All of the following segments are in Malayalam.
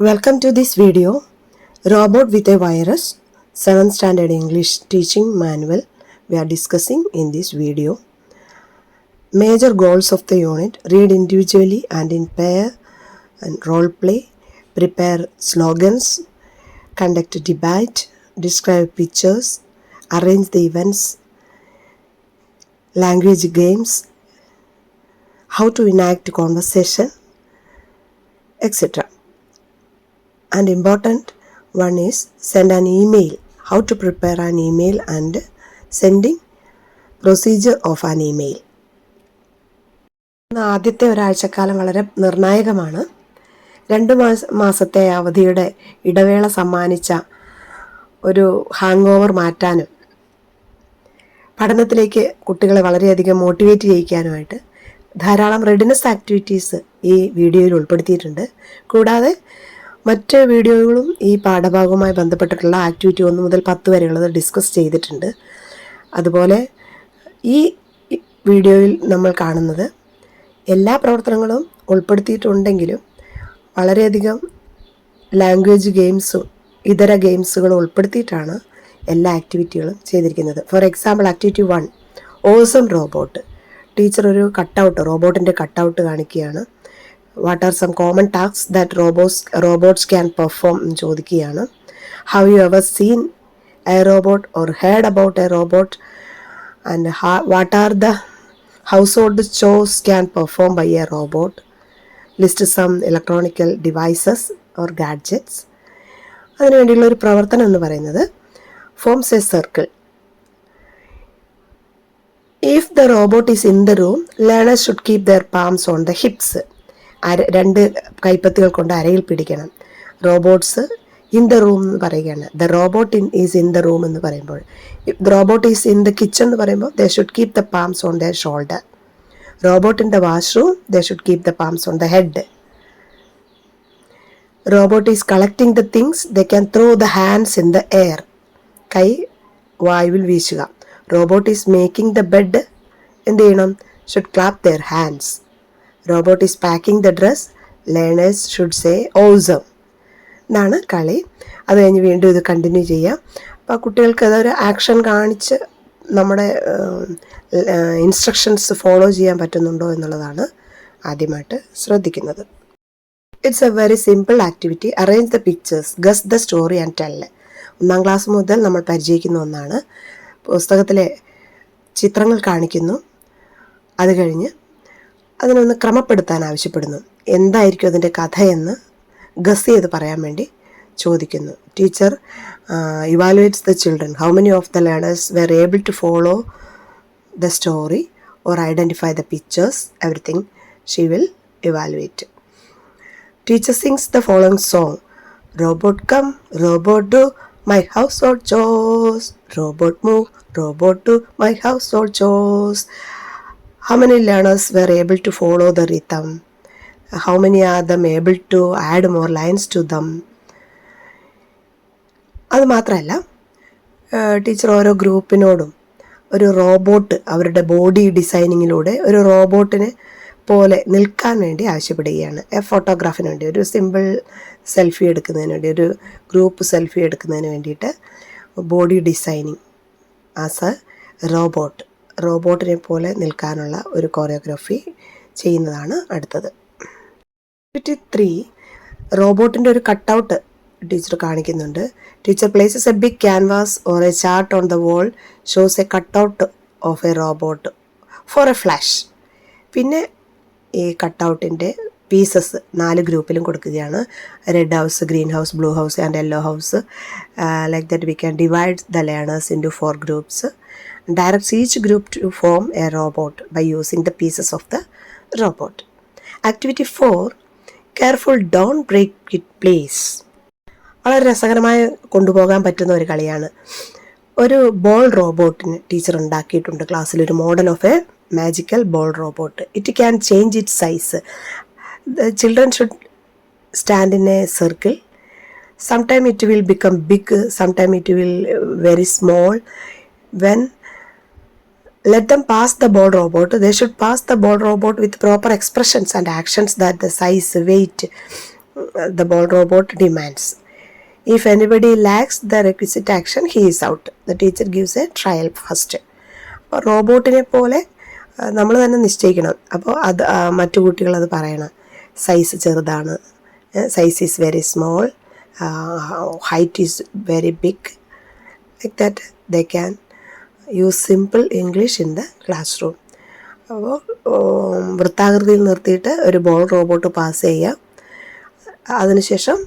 Welcome to this video. Robot with a Virus. 7th Standard English Teaching Manual. We are discussing in this video. Major goals of the unit. Read individually and in pair and role play, prepare slogans, conduct debate, describe pictures, arrange the events, language games, how to enact conversation, etc and important one is send an email. How to prepare an email and sending procedure of an email. ആദ്യത്തെ ഒരാഴ്ചക്കാലം വളരെ നിർണായകമാണ്. രണ്ട് മാസ മാസത്തെ അവധിയുടെ ഇടവേള സമ്മാനിച്ച ഒരു ഹാങ് ഓവർ മാറ്റാനും പഠനത്തിലേക്ക് കുട്ടികളെ വളരെയധികം മോട്ടിവേറ്റ് ചെയ്യിക്കാനുമായിട്ട് ധാരാളം റെഡിനെസ് ആക്ടിവിറ്റീസ് ഈ വീഡിയോയിൽ ഉൾപ്പെടുത്തിയിട്ടുണ്ട്. കൂടാതെ മറ്റ് വീഡിയോകളും ഈ പാഠഭാഗവുമായി ബന്ധപ്പെട്ടിട്ടുള്ള ആക്ടിവിറ്റി ഒന്ന് മുതൽ പത്ത് വരെയുള്ളത് ഡിസ്കസ് ചെയ്തിട്ടുണ്ട്. അതുപോലെ ഈ വീഡിയോയിൽ നമ്മൾ കാണുന്നത് എല്ലാ പ്രവർത്തനങ്ങളും ഉൾപ്പെടുത്തിയിട്ടുണ്ടെങ്കിലും വളരെയധികം ലാംഗ്വേജ് ഗെയിംസും ഇതര ഗെയിംസുകളും ഉൾപ്പെടുത്തിയിട്ടാണ് എല്ലാ ആക്ടിവിറ്റികളും ചെയ്തിരിക്കുന്നത്. For example activity one awesome robot teacher ഒരു കട്ടൗട്ട് റോബോട്ടിന്റെ കട്ടൗട്ട് കാണിക്കുകയാണ്. What are some common task that robos robots can perform ചോദിക്കുകയാണ്. How you ever seen a robot or heard about a robot and what are the household chose can perform by a robot list some electronical devices or gadgets അതിനുവേണ്ടിയുള്ള ഒരു പ്രവർത്തനം എന്ന് പറയുന്നത് forms a circle if the robot is in the room learners should keep their palms on the hips അര രണ്ട് കൈപ്പത്തികൾ കൊണ്ട് അരയിൽ പിടിക്കണം. റോബോട്ട്സ് ഇൻ ദ റൂം എന്ന് പറയുകയാണ്. The robot in is in the room എന്ന് പറയുമ്പോൾ. Robot is in the kitchen എന്ന് പറയുമ്പോൾ they should keep the palms on the shoulder. Robot in the washroom they should keep the palms on the head. Robot is collecting the things the can throw the hands in the air. കൈ വായുവിൽ വീശുക. Robot is making the bed എന്ത് ചെയ്യണം? Should clap their hands. Robot is packing the dress learners should say awesome എന്നാണ് കളി. അത് കഴിഞ്ഞ് വീണ്ടും ഇത് കണ്ടിന്യൂ ചെയ്യാം. അപ്പോൾ കുട്ടികൾക്ക് അതൊരു ആക്ഷൻ കാണിച്ച് നമ്മുടെ ഇൻസ്ട്രക്ഷൻസ് ഫോളോ ചെയ്യാൻ പറ്റുന്നുണ്ടോ എന്നുള്ളതാണ് ആദ്യമായിട്ട് ശ്രദ്ധിക്കുന്നത്. It's a very simple activity arrange the pictures guess the story and tell ഒന്നാം ക്ലാസ് മുതൽ നമ്മൾ പരിചയിക്കുന്ന ഒന്നാണ്. പുസ്തകത്തിലെ ചിത്രങ്ങൾ കാണിക്കുന്നു. അത് കഴിഞ്ഞ് അതിനൊന്ന് ക്രമപ്പെടുത്താൻ ആവശ്യപ്പെടുന്നു. എന്തായിരിക്കും അതിന്റെ കഥയെന്ന് ഗസ് ചെയ്ത് പറയാൻ വേണ്ടി ചോദിക്കുന്നു. Teacher evaluates the children how many of the learners were able to follow the story or identify the pictures everything she will evaluate teacher sings the following song robot come robot do my house hold chose robot move robot to my house hold chose how many learners were able to follow the rhythm? How many are them able to add more lines to them? അത് മാത്രമല്ല ടീച്ചർ ഓരോ ഗ്രൂപ്പിനോടും ഒരു റോബോട്ട് അവരുടെ ബോഡി ഡിസൈനിങ്ങിലൂടെ ഒരു റോബോട്ടിനെ പോലെ നിൽക്കാൻ വേണ്ടി ആവശ്യപ്പെടുകയാണ്. എ ഫോട്ടോഗ്രാഫിന് വേണ്ടി ഒരു സിമ്പിൾ സെൽഫി എടുക്കുന്നതിന് വേണ്ടി ഒരു ഗ്രൂപ്പ് സെൽഫി എടുക്കുന്നതിന് വേണ്ടിയിട്ട് body designing as a robot. റോബോട്ടിനെ പോലെ നിൽക്കാനുള്ള ഒരു കോറിയോഗ്രാഫി ചെയ്യുന്നതാണ് അടുത്തത്. ആക്ടിവിറ്റി ത്രീ റോബോട്ടിന്റെ ഒരു കട്ടൗട്ട് ടീച്ചർ കാണിക്കുന്നുണ്ട്. Teacher places a big canvas or a chart on the wall shows a cutout of a robot for a flash പിന്നെ ഈ കട്ടൗട്ടിന്റെ പീസസ് നാല് ഗ്രൂപ്പിലും കൊടുക്കുകയാണ്. Red house green house blue house and yellow house like that we can divide the learners into four groups directs each group to form a robot by using the pieces of the robot. Activity 4 Careful don't break it please. വളരെ രസകരമായി കൊണ്ടുപോകാൻ പറ്റുന്ന ഒരു കളിയാണ് ഒരു ബോൾ റോബോട്ടിന് ടീച്ചർ ഉണ്ടാക്കിയിട്ടുണ്ട് ക്ലാസ്സിൽ ഒരു model of a magical ball robot it can change it size children should stand in a circle sometime it will become big sometime it will very small when let them pass the ball robot they should pass the ball robot with proper expressions and actions that the size weight the ball robot demands. If anybody lacks the requisite action, he is out. The teacher gives a trial first. അപ്പോൾ റോബോട്ടിനെ പോലെ നമ്മൾ തന്നെ നിശ്ചയിക്കണം അപ്പോൾ അത് മറ്റു കുട്ടികൾ അത് പറയണം സൈസ് ചെറുതാണ് size is very small height is very big like that they can use simple English in the classroom അപ്പോൾ വൃത്താകൃതിയിൽ നിർത്തിയിട്ട് ഒരു ബോൾ റോബോട്ട് പാസ് ചെയ്യുക അതിനുശേഷം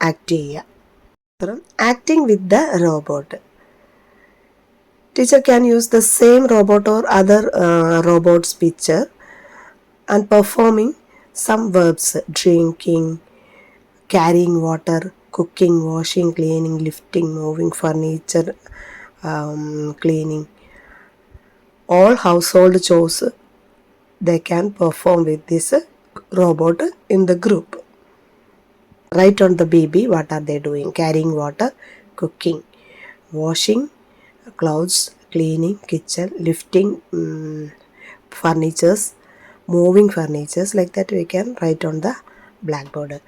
ആക്ട് ചെയ്യുക acting with the robot teacher can use the same robot or other robots picture and performing some verbs drinking carrying water cooking washing cleaning lifting moving um, cleaning. All household chores they can perform with this robot in the group. Write on the baby what are they doing? Carrying water, cooking, washing clothes, cleaning, kitchen, lifting um, furnitures, moving furnitures. Like that, we can write on the blackboard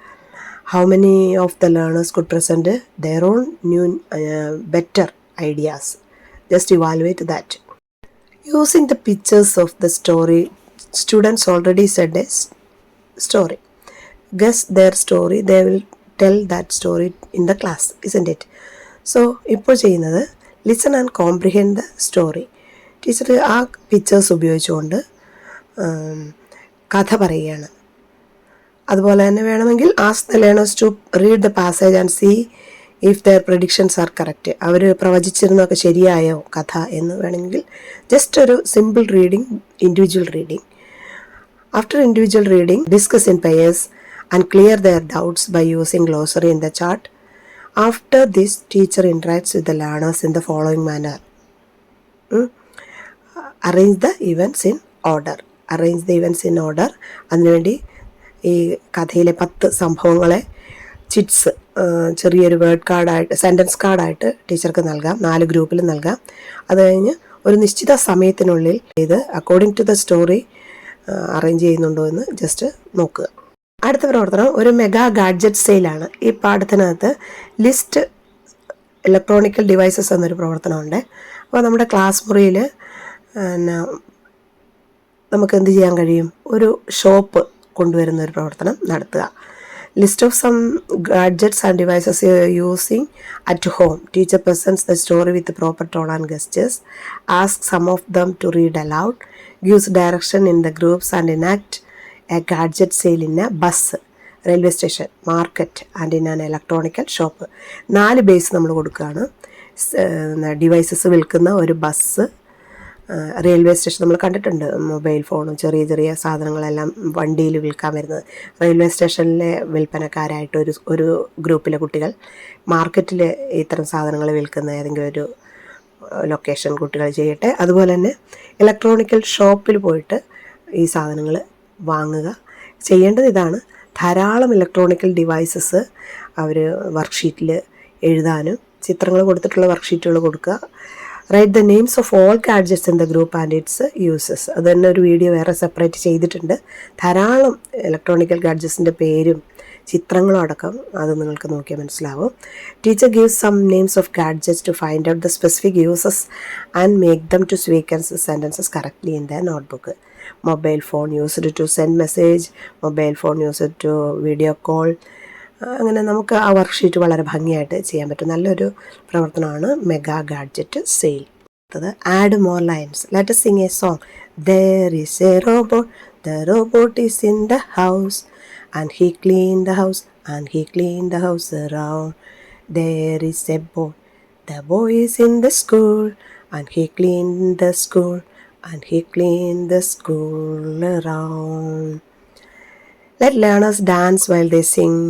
how many of the learners could present their own new uh, better ideas just evaluate that using the pictures of the story students already said a story guess their story they will tell that story in the class isn't it so ഇപ്പോൾ ചെയ്യുന്നത് listen and comprehend the story teacher ആ പിക്ചേഴ്സ് ഉപയോഗിച്ചുകൊണ്ട് കഥ പറയുകയാണ് അതുപോലെ തന്നെ വേണമെങ്കിൽ as the learners to read the passage and see if their predictions are correct അവർ പ്രവചിച്ചിരുന്നൊക്കെ ശരിയായോ കഥ എന്ന് വേണമെങ്കിൽ ജസ്റ്റ് ഒരു simple reading individual reading after individual reading discuss in pairs and clear their doubts by using glossary in the chart after this teacher interacts with the learners in the following manner arrange the events in order arrange the events in order അതിനുവേണ്ടി ഈ കഥയിലെ പത്ത് സംഭവങ്ങളെ ചിറ്റ്സ് ചെറിയൊരു വേർഡ് കാർഡായിട്ട് സെന്റൻസ് കാർഡായിട്ട് ടീച്ചർക്ക് നൽകാം. നാല് ഗ്രൂപ്പിൽ നൽകാം. അത് കഴിഞ്ഞ് ഒരു നിശ്ചിത സമയത്തിനുള്ളിൽ ഇത് according to the story arrange ചെയ്യുന്നുണ്ടോ എന്ന് ജസ്റ്റ് നോക്കുക. അടുത്ത പ്രവർത്തനം ഒരു മെഗാ ഗാഡ്ജറ്റ് സെയിലാണ് ഈ പാഠത്തിനകത്ത് ലിസ്റ്റ് ഇലക്ട്രോണിക്കൽ ഡിവൈസസ് എന്നൊരു പ്രവർത്തനമുണ്ട്. അപ്പോൾ നമ്മുടെ ക്ലാസ് മുറിയിൽ നമുക്ക് എന്ത് ചെയ്യാൻ കഴിയും? ഒരു ഷോപ്പ് കൊണ്ടുവരുന്ന ഒരു പ്രവർത്തനം നടത്തുക. List of some gadgets and devices using at home teacher persons the story with proper tone and gestures ask some of them to read aloud gives direction in the groups and in act a gadget sale in a bus railway station market and in an electronical shop നാല് ബേസ് നമ്മൾ കൊടുക്കുകയാണ് ഡിവൈസസ് വിൽക്കുന്ന ഒരു ബസ് റെയിൽവേ സ്റ്റേഷൻ നമ്മൾ കണ്ടിട്ടുണ്ട്. മൊബൈൽ ഫോണും ചെറിയ ചെറിയ സാധനങ്ങളെല്ലാം വണ്ടിയിൽ വിൽക്കാൻ വരുന്നത്. റെയിൽവേ സ്റ്റേഷനിലെ വിൽപ്പനക്കാരായിട്ട് ഒരു ഒരു ഗ്രൂപ്പിലെ കുട്ടികൾ മാർക്കറ്റിൽ ഇത്തരം സാധനങ്ങൾ വിൽക്കുന്ന ഏതെങ്കിലും ഒരു ലൊക്കേഷൻ കുട്ടികൾ ചെയ്യട്ടെ. അതുപോലെ തന്നെ ഇലക്ട്രോണിക്കൽ ഷോപ്പിൽ പോയിട്ട് ഈ സാധനങ്ങൾ വാങ്ങുക. ചെയ്യേണ്ടത് ഇതാണ് ധാരാളം ഇലക്ട്രോണിക്കൽ ഡിവൈസസ് അവർ വർക്ക്ഷീറ്റിൽ എഴുതാനും ചിത്രങ്ങൾ കൊടുത്തിട്ടുള്ള വർക്ക്ഷീറ്റുകൾ കൊടുക്കുക. Write the names of all gadgets in the group and its uses അത് തന്നെ ഒരു വീഡിയോ വേറെ സെപ്പറേറ്റ് ചെയ്തിട്ടുണ്ട്. ധാരാളം ഇലക്ട്രോണിക്കൽ ഗാഡ്ജറ്റ്സിന്റെ പേരും ചിത്രങ്ങളും അടക്കം അത് നിങ്ങൾക്ക് നോക്കിയാൽ മനസ്സിലാവും. Teacher gives some names of gadgets to find out the specific uses and make them to speak in sentences correctly in the notebook mobile phone used to send message mobile phone used to video call അങ്ങനെ നമുക്ക് ആ വർക്ക്ഷീറ്റ് വളരെ ഭംഗിയായിട്ട് ചെയ്യാൻ പറ്റും. നല്ലൊരു പ്രവർത്തനമാണ് മെഗാ ഗാഡ്ജറ്റ് സെയിൽ അടുത്തത് add more lines let sing a song there is a robot the robot is in the house and he clean the house and he clean the house round there is a boy the boy is in the school and he clean the school and he clean the school round let learners dance while the sing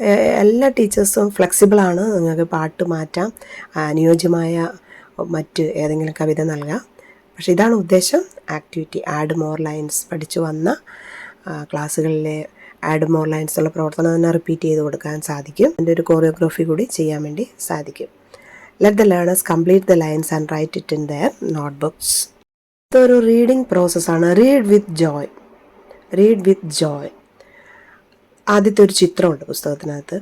എല്ലാ ടീച്ചേഴ്സും ഫ്ലെക്സിബിളാണ് നിങ്ങൾക്ക് പാട്ട് മാറ്റാം. അനുയോജ്യമായ മറ്റ് ഏതെങ്കിലും കവിത നൽകാം. പക്ഷേ ഇതാണ് ഉദ്ദേശം. ആക്ടിവിറ്റി ആഡ് മോർ ലൈൻസ് പഠിച്ചു വന്ന ക്ലാസ്സുകളിലെ ആഡ് മോർ ലൈൻസ് ഉള്ള പ്രവർത്തനം തന്നെ റിപ്പീറ്റ് ചെയ്ത് കൊടുക്കാൻ സാധിക്കും. എന്റെ ഒരു കോറിയോഗ്രാഫി കൂടി ചെയ്യാൻ വേണ്ടി സാധിക്കും. Let the learners complete the lines and write it in their notebooks ഇതൊരു റീഡിംഗ് പ്രോസസ്സാണ് read with joy read with joy ആദ്യത്തെ ഒരു ചിത്രമുണ്ട് പുസ്തകത്തിനകത്ത്.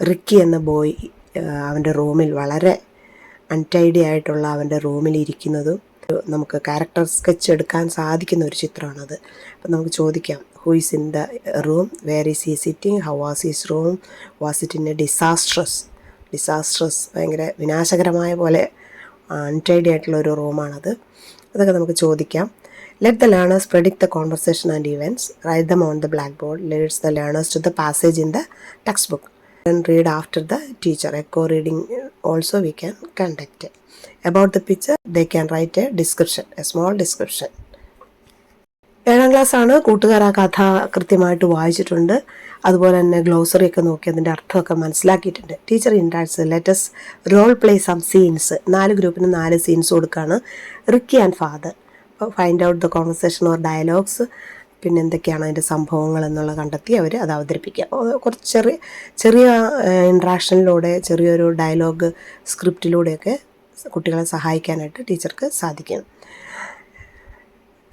റിക്കി എന്ന ബോയ് അവന്റെ റൂമിൽ വളരെ അൺടൈഡി ആയിട്ടുള്ള അവന്റെ റൂമിൽ ഇരിക്കുന്നതും നമുക്ക് ക്യാരക്ടർ സ്കെച്ച് എടുക്കാൻ സാധിക്കുന്ന ഒരു ചിത്രമാണത്. അപ്പം നമുക്ക് ചോദിക്കാം who is in the room where is he sitting how was his room was it in a disastrous disastrous ഭയങ്കര വിനാശകരമായ പോലെ അൺടൈഡി ആയിട്ടുള്ള ഒരു റൂമാണത് അതൊക്കെ നമുക്ക് ചോദിക്കാം. Let the learners predict the conversation and events, write them on the blackboard, board the learners to the passage in the textbook, and read after the teacher. Echo reading also we can conduct. About the picture, they can write a description, a small description. ഏഴാം ആണ് കൂട്ടുകാർ ആ കഥ കൃത്യമായിട്ട് വായിച്ചിട്ടുണ്ട് അതുപോലെ തന്നെ ഗ്ലോസറി ഒക്കെ നോക്കി അതിന്റെ അർത്ഥമൊക്കെ മനസ്സിലാക്കിയിട്ടുണ്ട് teacher interacts let's role play some scenes നാല് ഗ്രൂപ്പിന് നാല് സീൻസ് കൊടുക്കുകയാണ് Ricky and father find out the conversation or dialogues പിന്നെ എന്തൊക്കെയാണ് അതിന്റെ സംഭവങ്ങൾ എന്നുള്ളത് കണ്ടെത്തി അവർ അത് അവതരിപ്പിക്കുക. കുറച്ച് ചെറിയ ചെറിയ ഇൻട്രാക്ഷനിലൂടെ ചെറിയൊരു ഡയലോഗ് സ്ക്രിപ്റ്റിലൂടെയൊക്കെ കുട്ടികളെ സഹായിക്കാനായിട്ട് ടീച്ചർക്ക് സാധിക്കും.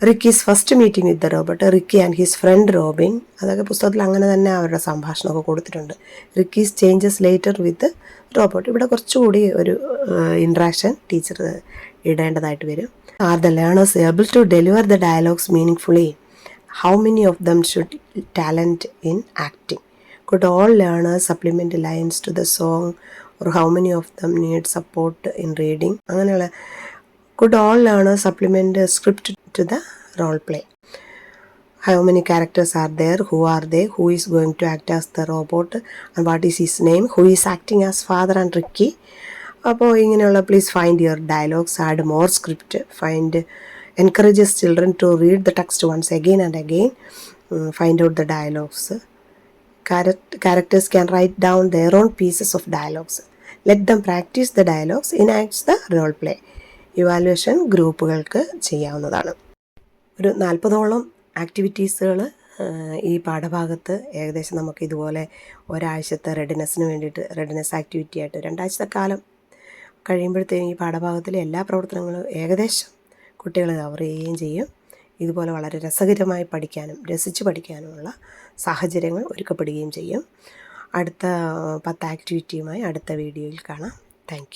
Ricky's first meeting with the Robert Ricky and his friend Robin അതൊക്കെ പുസ്തകത്തിൽ അങ്ങനെ തന്നെ അവരുടെ സംഭാഷണമൊക്കെ കൊടുത്തിട്ടുണ്ട്. Ricky's changes later with Robert ഇവിടെ കുറച്ചുകൂടി ഒരു ഇൻട്രാക്ഷൻ ടീച്ചർ ഇടേണ്ടതായിട്ട് വരും. Are the learners able to deliver the dialogues meaning fully how many of them should talent in acting could all learners supplement lines to the song or how many of them need support in reading അങ്ങനെയുള്ള could all learners supplement the script to the role play how many characters are there who are they who is going to act as the robot and what is his name who is acting as father and ricky അപ്പോൾ ഇങ്ങനെയുള്ള please find your dialogues add more script find children to read the text once again and again, um, find out the dialogues. Charac- characters can write down their own pieces of dialogues. Let them practice the dialogues, enacts the role play. Evaluation ഗ്രൂപ്പുകൾക്ക് ചെയ്യാവുന്നതാണ് ഒരു നാൽപ്പതോളം ആക്ടിവിറ്റീസുകൾ ഈ പാഠഭാഗത്ത് ഏകദേശം നമുക്ക് ഇതുപോലെ ഒരാഴ്ചത്തെ റെഡിനെസ്സിന് വേണ്ടിയിട്ട് റെഡിനെസ് ആക്ടിവിറ്റി ആയിട്ട് രണ്ടാഴ്ചത്തെ കാലം കഴിയുമ്പോഴത്തേക്കും ഈ പാഠഭാഗത്തിലെ എല്ലാ പ്രവർത്തനങ്ങളും ഏകദേശം കുട്ടികൾ കവർ ചെയ്യുകയും ചെയ്യും. ഇതുപോലെ വളരെ രസകരമായി പഠിക്കാനും രസിച്ച് പഠിക്കാനുമുള്ള സാഹചര്യങ്ങൾ ഒരുക്കപ്പെടുകയും ചെയ്യും. അടുത്ത പത്ത് ആക്ടിവിറ്റിയുമായി അടുത്ത വീഡിയോയിൽ കാണാം. താങ്ക്